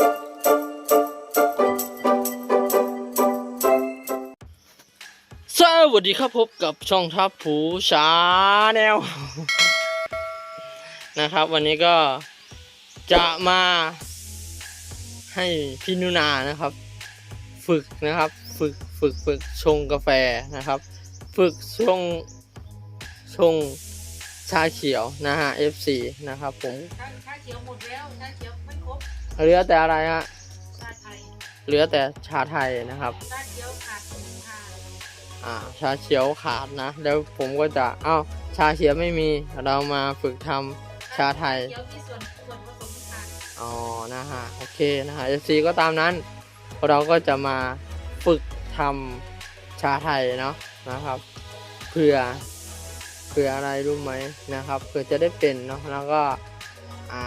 สวัสดีครับพบกับช่องทับผูชาแนว นะครับ วันนี้ก็จะมาให้พี่นุนานะครับ ฝึกนะครับ ฝึกฝึกฝึกชงกาแฟนะครับ ฝึกชงชงชาเขียวนะฮะ FC นะครับผมชาเขียวหมดแล้วชาเขียว เหลือแต่อะไรฮะชาไทยเหลือแต่ชาไทยนะครับ ชาเขียวขาดหนึ่งชาอ่า ชาเขียวขาดนะแล้วผมก็จะเอ้าชาเขียวไม่มีเรามาฝึกทำชาไทยเขียวที่ส่วนส่วนผสมชาอ๋อนะฮะโอเคนะฮะ FC ก็ตามนั้น เราก็จะมาฝึกทำชาไทยเนาะนะครับเพื่อเพื่ออะไรรู้ไหมนะครับเพื่อจะได้เป็นเนาะแล้วก็อ่าอ่า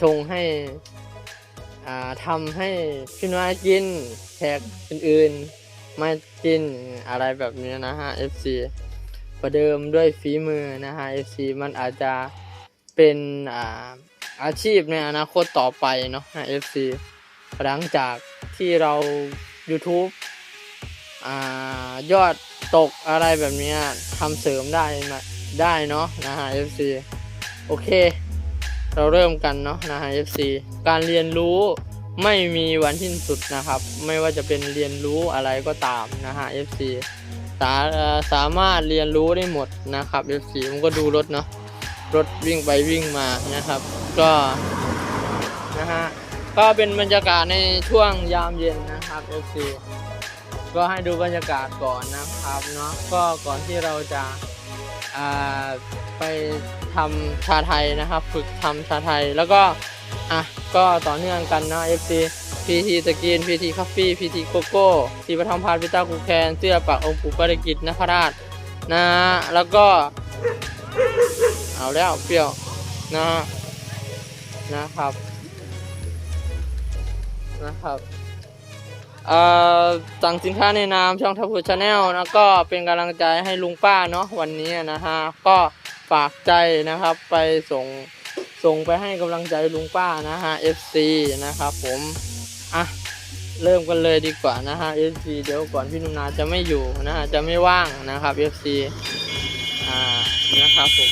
ชงให้ทำให้พี่น้อยกินแขกอื่นๆมากินอะไรแบบนี้นะฮะ FC ประเดิมด้วยฝีมือนะฮะ FC มันอาจจะเป็นอาอาชีพในอนาคตต่อไปเนาะนะ FC หลังจากที่เรา YouTube อายอดตกอะไรแบบนี้ทำเสริมได้มาได้เนาะนะฮะ FC โอเค เราเริ่มกันเนาะนะฮะ FC การเรียนรู้ไม่มีวันสิ้นสุดนะครับ ไม่ว่าจะเป็นเรียนรู้อะไรก็ตามนะฮะ FC สาสามารถเรียนรู้ได้หมดนะครับ F4 มันก็ดูรถเนาะรถวิ่งไปวิ่งมานะครับ ก็นะฮะก็เป็นบรรยากาศในช่วงยามเย็นนะครับ F4 ก็ให้ดูบรรยากาศก่อนนะครับเนาะก็ก่อนที่เราจะไป ทำชาไทยนะครับ ฝึกทำชาไทยแล้วก็อะก็ต่อเนื่องกันนะ FC พีทีสกินพีทีคาฟี่พีทีโกโก้ทีปฐมพานพิต้าคูแคนเสื้อปักองค์ปู่ปริกิตนคราชนะฮะแล้วก็ เอาแล้วเปรี้ยวนะนะครับนะครับเอ่อสั่งสินค้าในนามช่องทัพพูชาแนลแล้วก็เป็นกำลังใจให้ลุงป้าเนาะวันนี้นะฮะก็ ฝากใจนะครับ ไปส่งส่งไปให้กำลังใจลุงป้านะฮะ FC นะครับผมอะเริ่มกันเลยดีกว่านะฮะ FC เดี๋ยวก่อนพี่นุนาจะไม่อยู่นะฮะจะไม่ว่างนะครับ FC อ่านะครับผม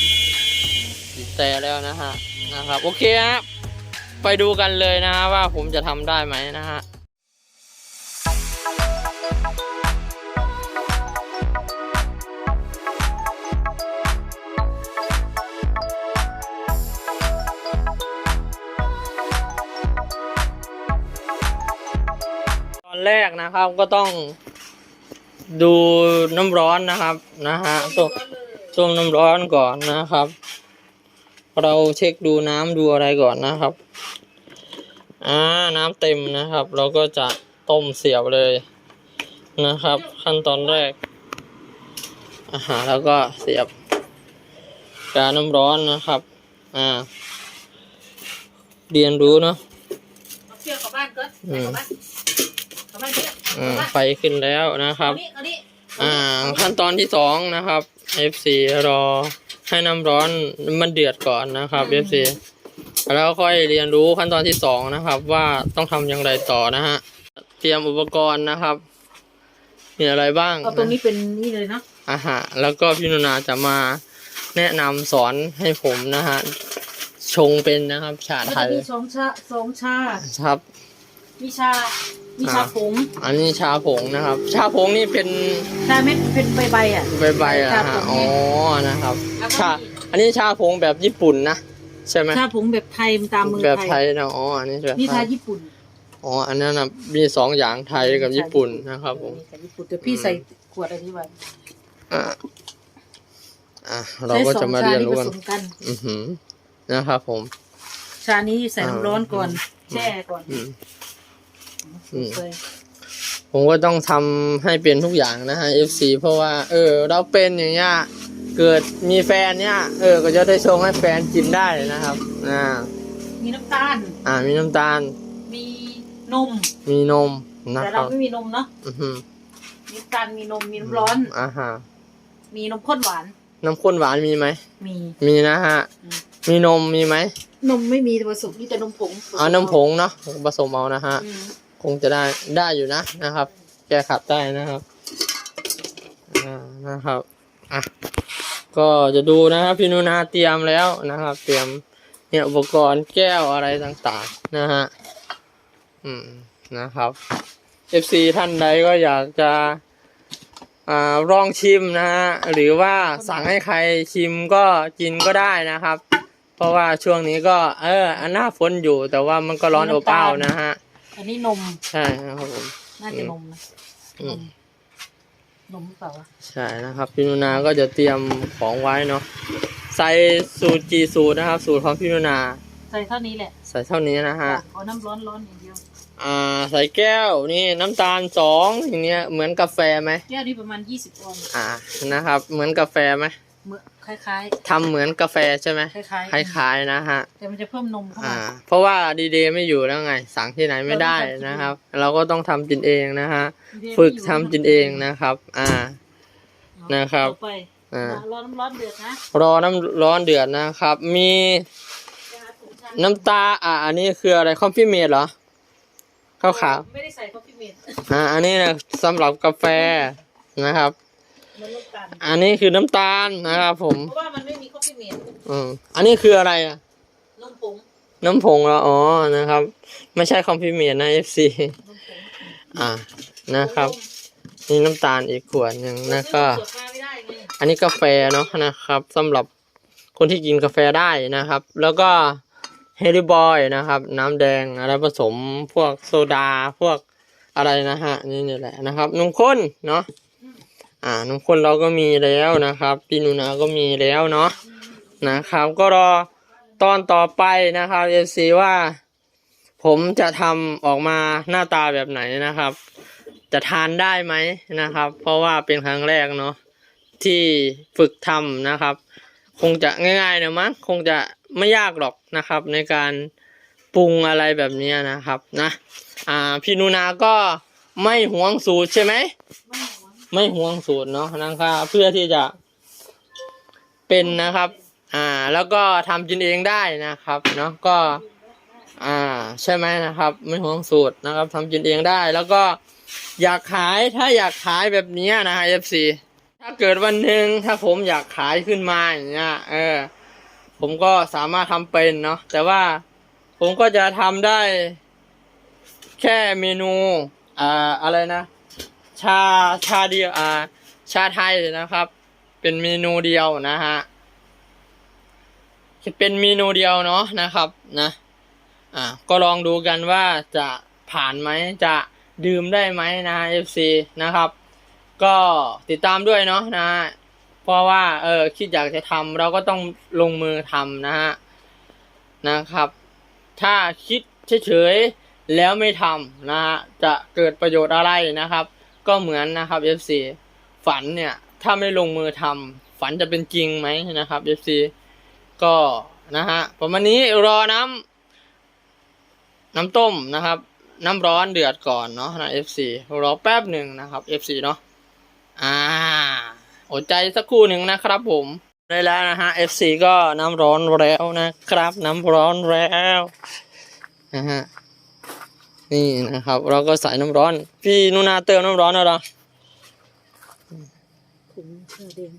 ติดแต่แล้วนะฮะนะครับโอเคฮะไปดูกันเลยนะฮะว่าผมจะทำได้ไหมนะฮะ แรกนะครับก็ต้องดูน้ำร้อนนะครับนะฮะต้มต้มน้ำร้อนก่อนนะครับ เราเช็คดูน้ำดูอะไรก่อนนะครับอ่าน้ำเต็มนะครับ เราก็จะต้มเสียบเลยนะครับ ขั้นตอนแรกอาหารแล้วก็เสียบกาน้ำร้อนนะครับ อ่า เรียนรู้เนาะเอาเชือกกลับบ้านเกิด อืมกลับบ้านกลับบ้านเชือกอ่ากลับบ้านไฟขึ้นแล้วนะครับเอานี่เอานี่อ่า ขั้นตอนที่สองนะครับ F4 รอให้น้ำร้อนมันเดือดก่อนนะครับ F4 แล้วค่อยเรียนรู้ขั้นตอนที่สองนะครับ ว่าต้องทำอย่างไรต่อนะฮะเตรียมอุปกรณ์นะครับ มีอะไรบ้างเอาตรงนี้เป็นนี่เลยเนาะอ่าฮะแล้วก็พี่นุนาจะมาแนะนำสอนให้ผมนะฮะชงเป็นนะครับ ชามันไทจะยมีสองชาสองชาครับมีชา มีชาอ่าผงอันนี้ชาผงนะครับ ชาผงนี่เป็นชาเม็ดเป็นใบใบๆอะใบใบๆนะชาผฮะงอ๋อเนี่ยนะครับแล้วก็ชามีอันนี้ชาผงแบบญี่ปุ่นนะใช่ไหมชาผงแบบไทยตามมือแบบไทไทยยนะอ๋ออันนี้แบบนี่ไทชายญี่ปุ่นอ๋ออันนั้นนะมีสองอย่างไทยกับญี่ปุ่นนะครับผมนี่ชาญี่ปุ่นแต่พี่ใส่ขวดอันนี้ไว้อ่าอะเราก็จะมาเรียนรู้กันใช้สองชาผสมกันอือหือนะครับผม ชานี้ใส่น้ำร้อนก่อนอ่าแช่ก่อนอืมอืมใส่ ผมก็ต้องทำให้เป็นทุกอย่างนะฮะ FC เพราะว่า เออ เราเป็นอย่างเงี้ยเกิดมีแฟนเนี่ย เออ ก็จะได้ชงให้แฟนกินได้นะครับอ่ามีน้ำตาล อ่า มีน้ำตาล มีนม มีนมนะแต่ครัเราบไม่มีนมเนาะอือหือมีน้ำตาลมีนมมีน้ำร้อน อ่าฮะมีนมข้นหวาน น้ำข้นหวานมีไหม มี มีนะฮะ อืม มีนมมีไหมนมไม่มีผสมมีแต่นมผงเอาน้ำผงเนาะผสมเอานะฮะ อืม คงจะได้ได้อยู่นะนะครับ แกขัดได้นะครับอ่านะครับอะก็จะดูนะครับพี่นุนาเตรียมแล้วนะครับ เตรียมเนี่ยอุปกรณ์แก้วอะไรต่างๆนะฮะอืมนะครับ FC ท่านใดก็อยากจะอ่าลองชิมนะฮะหรือว่าสั่งให้ใครชิมก็กินก็ได้นะครับ เพราะว่าช่วงนี้ก็ เอออันหน้าฝนอยู่แต่ว่ามันก็ร้อนอบอ้าวนะฮะ อันนี้นม ใช่นะครับผม น่าจะนมนะอืมนมหรือเปล่าวะใช่นะครับพี่นุนาก็จะเตรียมของไว้เนาะใส่สูตรจีสูตรนะครับ สูตรของพี่นุนาใส่เท่านี้แหละใส่เท่านี้นะฮะขอน้ำร้อนร้อนอย่างเดียว อ่า ใส่แก้วนี่น้ำตาลสองอย่างเนี้ยเหมือนกาแฟไหมแก้วนี้ประมาณยี่สิบออนอ่านะครับ เหมือนกาแฟไหม เหมือนคล้าย ทำเหมือนกาแฟใช่ไหมๆคล้ายคล้ายๆนะฮะแต่มันจะเพิ่มนมเข้าอ่า มา เพราะว่าดีเดย์ไม่อยู่แล้วไง สั่งที่ไหนไม่ได้นะครับ เราก็ต้องทำกินเองนะฮะ ฝึกทำกินเองนะครับ อ่า นะครับ ต่อไปอ่า รอน้ำร้อนเดือดนะรอน้ำร้อนเดือดนะครับ มีจะหาถุงชาน้ำตา อ่า อันนี้คืออะไรคอมพิเมดเหรอข้าวขาว ไม่ได้ใส่คอฟฟี่เมดอ่า อันนี้นะสำหรับกาแฟนะครับ มันลดกันอันนี้คือน้ำตาลนะครับผมเพราะว่ามันไม่มีคอฟฟี่เมดอืมอันนี้คืออะไรอะนมผงน้ำผงเหรออ๋อนะครับ ไม่ใช่คอมพิเมดนะ FC นมผงอ่านะครับ นี่น้ำตาลอีกขวดหนึ่งแล้วก็ ซื้อขวดมาไม่ได้ไงอันนี้กาแฟเนาะนะครับสำหรับคนที่กินกาแฟได้นะครับ แล้วก็เฮลิบอยนะครับ น้ำแดงอะไรผสมพวกโซดาพวกอะไรนะฮะนี่นี่แหละนะครับนมข้นเนาะ อ่านมข้นเราก็มีแล้วนะครับพี่นูนาก็มีแล้วเนาะนะครับ ก็รอตอนต่อไปนะครับเอซีว่า ผมจะทำออกมาหน้าตาแบบไหนนะครับ จะทานได้ไหมนะครับ เพราะว่าเป็นครั้งแรกเนาะที่ฝึกทำนะครับ คงจะง่ายๆนะมั้งคงจะไม่ยากหรอกนะครับ ในการปรุงอะไรแบบนี้นะครับนะ อ่าพี่นูนาก็ไม่หวงสูตรใช่ไหม ไม่หวงไม่วงสูตรเนาะนะครับเพื่อที่จะเป็นนะครับ อ่า แล้วก็ทำกินเองได้นะครับ เนาะก็ อ่า ใช่ไหมนะครับ ไม่หวงสูตรนะครับทำกินเองได้ แล้วก็อยากขายถ้าอยากขายแบบนี้นะฮะ FC ถ้าเกิดวันหนึ่งถ้าผมอยากขายขึ้นมาอย่างเงี้ย เออ ผมก็สามารถทำเป็นเนาะแต่ว่าผมก็จะทำได้ แค่เมนู อ่า อะไรนะ ชาชาเดียวอ่าชาไทยนะครับ เป็นเมนูเดียวนะฮะเป็นเมนูเดียวเนาะนะครับนะอ่าก็ลองดูกันว่าจะผ่านไหมจะดื่มได้ไหมนะ FC นะครับ ก็ติดตามด้วยเนาะนะฮะเพราะว่าเออคิดอยากจะทำเราก็ต้องลงมือทำนะฮะนะครับ ถ้าคิดเฉยๆแล้วไม่ทำนะฮะจะเกิดประโยชน์อะไรนะครับ ก็เหมือนนะครับ FC ฝันเนี่ย ถ้าไม่ลงมือทำฝันจะเป็นจริงไหมนะครับ FC ก็นะฮะประมาณนี้รอน้ำน้ำต้มนะครับ น้ำร้อนเดือดก่อนเนาะนะ FC รอแป๊บหนึ่งนะครับ FC เนาะอ่าอดใจสักครู่หนึ่งนะครับผมได้แล้วนะฮะ FC ก็น้ำร้อนแล้วนะครับ น้ำร้อนแล้วนะฮะ นี่นะครับ เราก็ใส่น้ำร้อน พี่นุนาเติมน้ำร้อนแล้วเหรอถุงชาแดง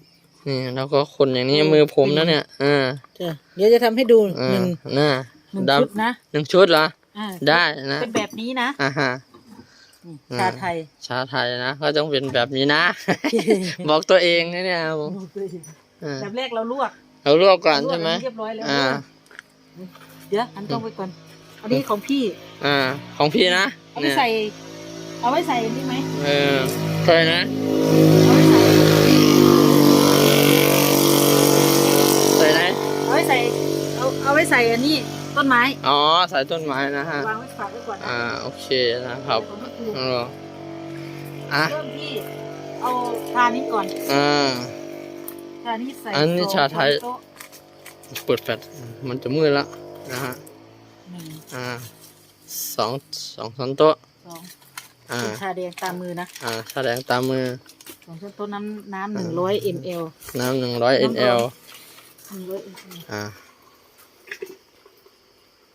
นี่แล้วก็คนอย่างนี้มือผมนะเนี่ยอ่าจ้ะเดี๋ยวจะทำให้ดูอ่าหนึ่งน่าหนึ่งดชุดนะำหนึ่งชุดเหรออ่าได้นะเป็นแบบนี้นะอ่าฮะนี่อ่าชาไทย ชาไทยนะก็ต้องเป็นแบบนี้นะ บอกตัวเองนะเนี่ยครับผมอ่าแบบแรกเราลวก เราลวกก่อนใช่ไหมลวกเรียบร้อยแล้วอ่าเดี๋ยวอันต้องไปก่อน อันนี้ของพี่อ่าของพี่นะเอาไว้เนี่ยใส่ เอาไว้ใส่นี่ไหมเออใช่นะเอาไว้ใส่ใส่ไหนเอาไว้ใส่เอาเอาไว้ใส่อันนี้ต้นไม้อ๋อใส่ต้นไม้นะฮะวางไว้ฝากไว้ก่อนนะอ่าโอเคนะครับเดี๋ยวผมให้ดูเอออะเริ่มที่เอาชานี้ก่อนอ่า ชานี้ใส่อันนี้สงชาไทยช้อนโต๊ะเปิดแฟลชมันจะมืดแล้วนะฮะ หนึ่งอ่าสองสองช้อนโต๊ะสองอ่าเป็นชาแดงตามมือนะอ่าแสดงตามมือสองช้อนโต๊ะน้ำน้ำหนึ่งร้อยมลน้ำหนึ่งร้อยน้ำร้ ml อนหนึ่งร้อยมลอ่า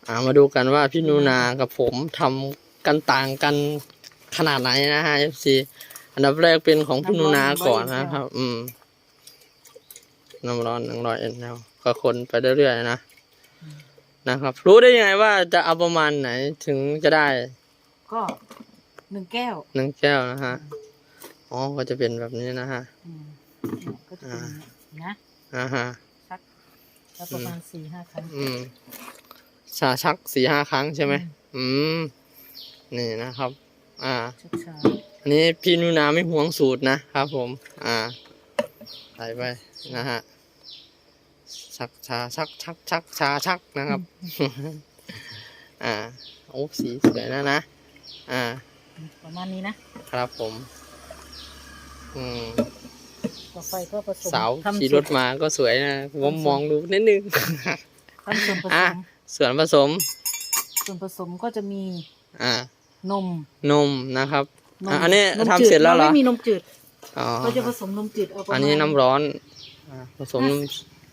อ่ามาดูกันว่าพี่นูนากับผมทำกันต่างกันขนาดไหนนะฮะ FC อันดับแรกเป็นของพี่นูนาก่อนนะครับ อืมน้ำร้อนหนึ่งร้อยเอ็นแล้วก็คนไปเรื่อยๆนะ นะครับ รู้ได้ยังไงว่าจะเอาประมาณไหนถึงจะได้ก็หนึ่งแก้วหนึ่งแก้วนะฮะอ๋อก็จะเป็นแบบนี้นะฮะอืมเนี่ยก็จะเป็นนะอ่าฮะสักแล้วประมาณสี่ห้าครั้งอืมชาชักสี่ห้าครั้งใช่ไหมอืมนี่นะครับ อ่าชักชาอันนี้พี่นุนาไม่ห่วงสูตรนะครับผม อ่าใส่ไปนะฮะ ชักชาชักชักชักชาชักนะครับ อ่าโอ้สีสวยนะนะ อ่า ประมาณนี้นะครับผม อืมต่อไปก็ผสมสาวทำขี่รถมาก็สวยนะผมมองดูนิดนึงทำส่วนผสอะมส่วนผสม ส่วนผสมก็จะมีอ่า นมนมนะครับนมอะอันนี้มทำจืดเสร็จแล้วเหรอ ไม่มีนมจืด อ๋อเราจะผสมนมจืดเอาประมาณอันนี้น้ำร้อนอ่าผสมนม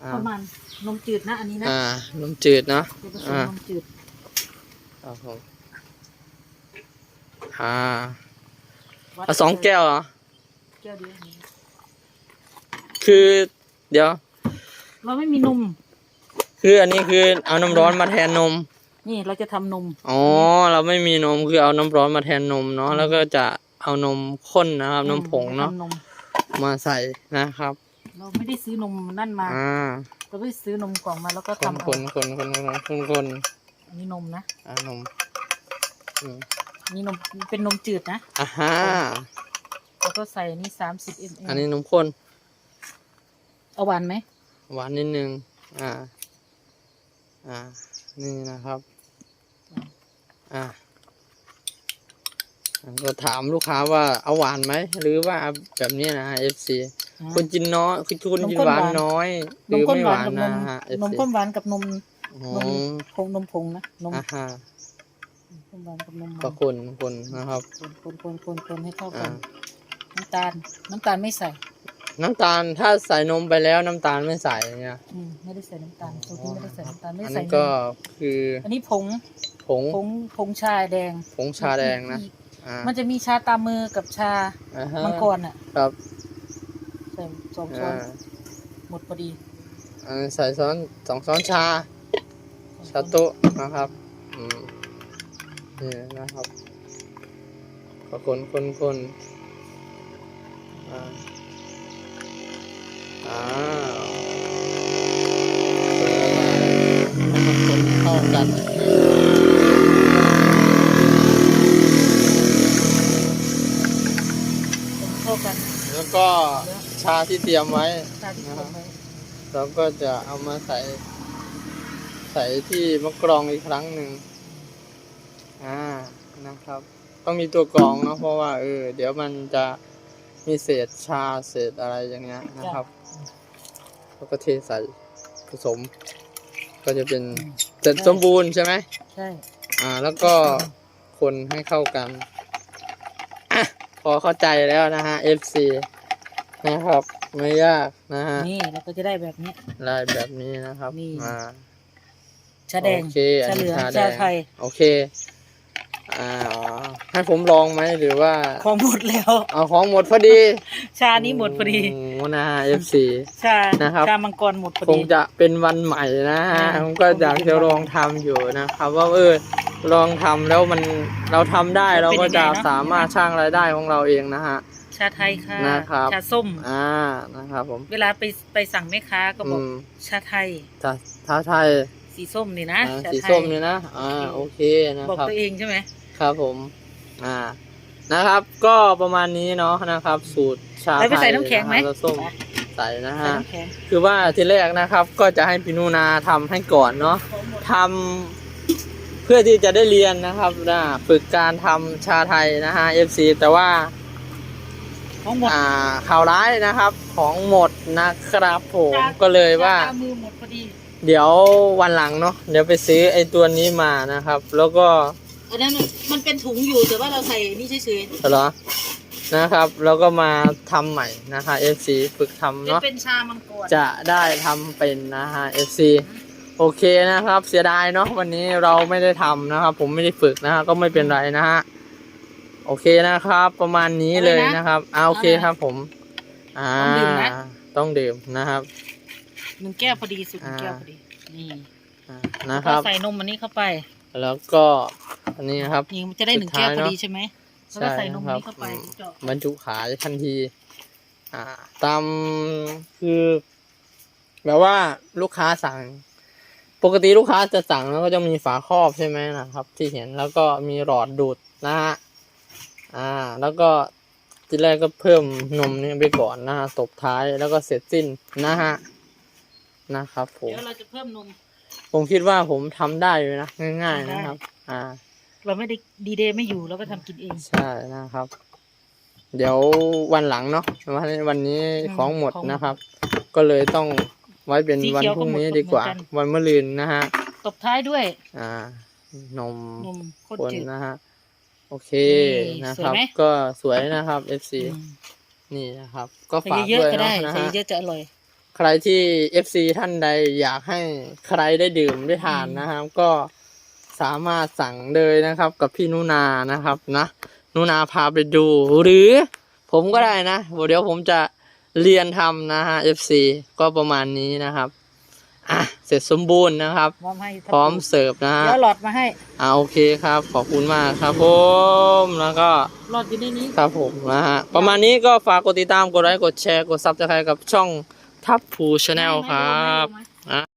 อ่าประมาณนมจืดนะอันนี้นะอ่านมจืดเนาะจะผสมอ่านมจืดครับผมอ่าวัดเอาสองแก้วเหรอแก้วเดียวนี้คือ เดี๋ยว เราไม่มีนม คืออันนี้คือเอาน้ำร้อนมาแทนนม นี่เราจะทำนม อ๋อ เราไม่มีนมคือเอาน้ำร้อนมาแทนนมเนาะแล้วก็จะเอานมข้นนะครับ นมผงเนาะ ทำนม มาใส่นะครับ เราไม่ได้ซื้อนมนั่นมา อ่าเราไม่ได้ซื้อนมกล่องมาแล้วก็คนทำคเอานคนคนคนคนคนอันนี้นมนะอ่านมอืมอันนี้นมเป็นนมจืดนะ อ่าฮะแล้วก็ใส่อันนี้สามสิบมอันลนี้นมข้นเอาหวานไหมหวานนิดนึง อ่า อ่า นี่นะครับ อ่า ก็ถามลูกค้าว่าเอาหวานไหมหรือว่าแบบนี้นะ FC คนกินน้อยคือคนกินหวานน้อยหนรืมอข้นไม่หหวานวานกับนนะมฮะนม FC ข้นหวานกับนมอ๋อนมผงนมผงนะนมอ่าฮะข้นหวานกับนมก็คนคนนะครับคนคนคนคนคนให้เข้ากัอ่านน้ำตาลน้ำตาลไม่ใส่ น้ำตาลถ้าใส่นมไปแล้วน้ำตาลไม่ใส่เนี่ยอืมไม่ได้ใส่น้ำตาลตัวที่ไม่ได้ใส่น้ำตาลไม่อันได้ใส่นี้นก็มคือ อันนี้ผงผงผงผงชาแดง ผงชาแดงนะ อ่า มันจะมีชาตามมือกับชาอ่าฮะมังกรอะครับใส่สองช้ออ่านหมดพอดีอันใส่ซ้อนสองซ้อนชา ชาโตุนะครับอืมนี่นะครับก็คนคนคนอ่าอ่าคนเข้ากันคนเข้ากัน แล้วก็ชาที่เตรียมไว้ชาที่ผงไว้เราก็จะเอามาใส่ใส่ที่มะกรองอีกครั้งหนึ่งอ่านะครับ ต้องมีตัวกรองเนาะเพราะว่าเออเดี๋ยวมันจะมีเศษชาเศษอะไรอย่างเงี้ยนะครับแล้วก็เทใส่ผสม ก็จะเป็นเสร็จสมบูรณ์ใช่ไหมใช่ อ่า แล้วก็คนให้เข้ากันอะพอเข้าใจแล้วนะฮะ FC นะครับ ไม่ยากนะฮะนี่เราก็จะได้แบบนี้ ลายแบบนี้นะครับนี่อ่าชาแดงโอเคอัชานเหลืนี้องชาแดชางไทยโอเคอ่าให้ผมลองไหมหรือว่า ของหมดแล้ว เอาของหมดพอดีชานี้หมดพอดีโอ้นะฮะ FC ชานะครับ ชามังกรหมดพอคดี งจะเป็นวันใหม่นะฮะอ่า ผมก็อยากจะลองทำอยู่นะครับว่าเออลองทำแล้วมันเราทำได้เราก็จะสามารถสร้างรายได้ของเราเองนะฮะ ชาไทยค่ะ นะครับ ชาส้ม อ่านะครับ ผม เวลาไปไปสั่งแม่ค้าก็บอกอืม ชาไทยถ้าถ้าไทยสีส้มนี่นะอ่าชาสีไทยส้มเนี่ยนะอ่าโอเคนะบอกครับ ตัวเองใช่ไหม ครับผม อ่า นะครับ ก็ประมาณนี้เนาะนะครับ สูตรชาแล้วไปไทใส่ยน้ำแข็งไหมะครับแล้วส้มใส่นะใส่ฮะ น้ำแข็งคือว่าทีแรกนะครับ ก็จะให้พี่นูนาทำให้ก่อนเนาะทำเพื่อที่จะได้เรียนนะครับนะฝึกการทำชาไทยนะฮะ FC แต่ว่า ของหมดอ่าข่าวร้ายนะครับ ของหมดนะครับผมก็เลยว่าชมือหมดพอดีเดี๋ยววันหลังเนาะเดี๋ยวไปซื้อไอ้ตัวนี้มานะครับ แล้วก็อันนั้นมันเป็นถุงอยู่แต่ว่าเราใส่นี่เฉยเหรอนะครับ แล้วก็มาทำใหม่นะคะ FC ฝึกทำๆเป็นเนาะ เป็นชามังกรจะได้ทำเป็นนะฮะ FC โอเคนะครับ เสียดายเนาะวันนี้เราไม่ได้ทำนะครับ ผมไม่ได้ฝึกนะฮะก็ไม่เป็นไรนะฮะ โอเคนะครับ ประมาณนี้เลยนะครับอ่าโอเคครับผม อ่า ต้องดื่มนะครับหนึ่งแก้วพอดีสุดหนึ่งอ่าแก้วพอดีนี่อ่านะคก็รับใส่นมอันนี้เข้าไป แล้วก็อันนี้นะครับนี่มันจะได้หนึ่งแก้วสุดพท้ายอเนอะดีใช่ไหมแล้วก็ใส่นมอันนี้เข้าไปใช่ครับเจาะบรรจุขายทันที อ่า ตามคือแบบว่าลูกค้าสั่ง ปกติลูกค้าจะสั่งแล้วก็จะมีฝาครอบใช่ไหมนะครับ ที่เห็นแล้วก็มีหลอดดูดนะฮะ อ่า แล้วก็ทีแรกก็เพิ่มนมนี่ไปก่อนนะฮะตบท้ายแล้วก็เสร็จสิ้นนะฮะนะครับผม เดี๋ยวเราจะเพิ่มนม ผมคิดว่าผมทำได้อยู่นะง่าย ๆ นะครับ อ่า เราไม่ได้ดีเดย์ไม่อยู่เราก็ทำกินเอง ใช่นะครับ เดี๋ยววันหลังเนาะวันวันนี้อืมของหมดของหมดนะครับ ก็เลยต้องไว้เป็นสีวันเขียวพรุ่งก็หมดนี้เหมือนดีกว่ากัน วันมะรืนนะฮะตบท้ายด้วยอ่านมนมโคตรคนจืดนะฮะ โอเคนี่นะครับสวยไหมก็สวยนะครับ FC อืมนี่นะครับ ก็ใส่ฝากเยอะด้วยๆก็ได้เนาะนะใส่ฮะเยอะๆจะอร่อย ใครที่ FC ท่านใดอยากให้ใครได้ดื่มได้ทานอืมนะครับ ก็สามารถสั่งเลยนะครับ กับพี่นุนานะครับนะนุนาพาไปดู หรือผมก็ได้นะเดี๋ยวผมจะเรียนทำนะฮะ FC ก็ประมาณนี้นะครับ อะเสร็จสมบูรณ์นะครับพร้อมให้พร้อมเสิร์ฟนะฮะเดี๋ยวหลอดมาให้อ่าโอเคครับ ขอบคุณมากครับผมแล้วก็หลอดอยู่ในนี้ ครับผมนะฮะประมาณนี้ก็ฝากกดติดตามกดไลค์กดแชร์กดซับสไครต์กับช่องทับพูชาแนลครับไม่ไม่ไม่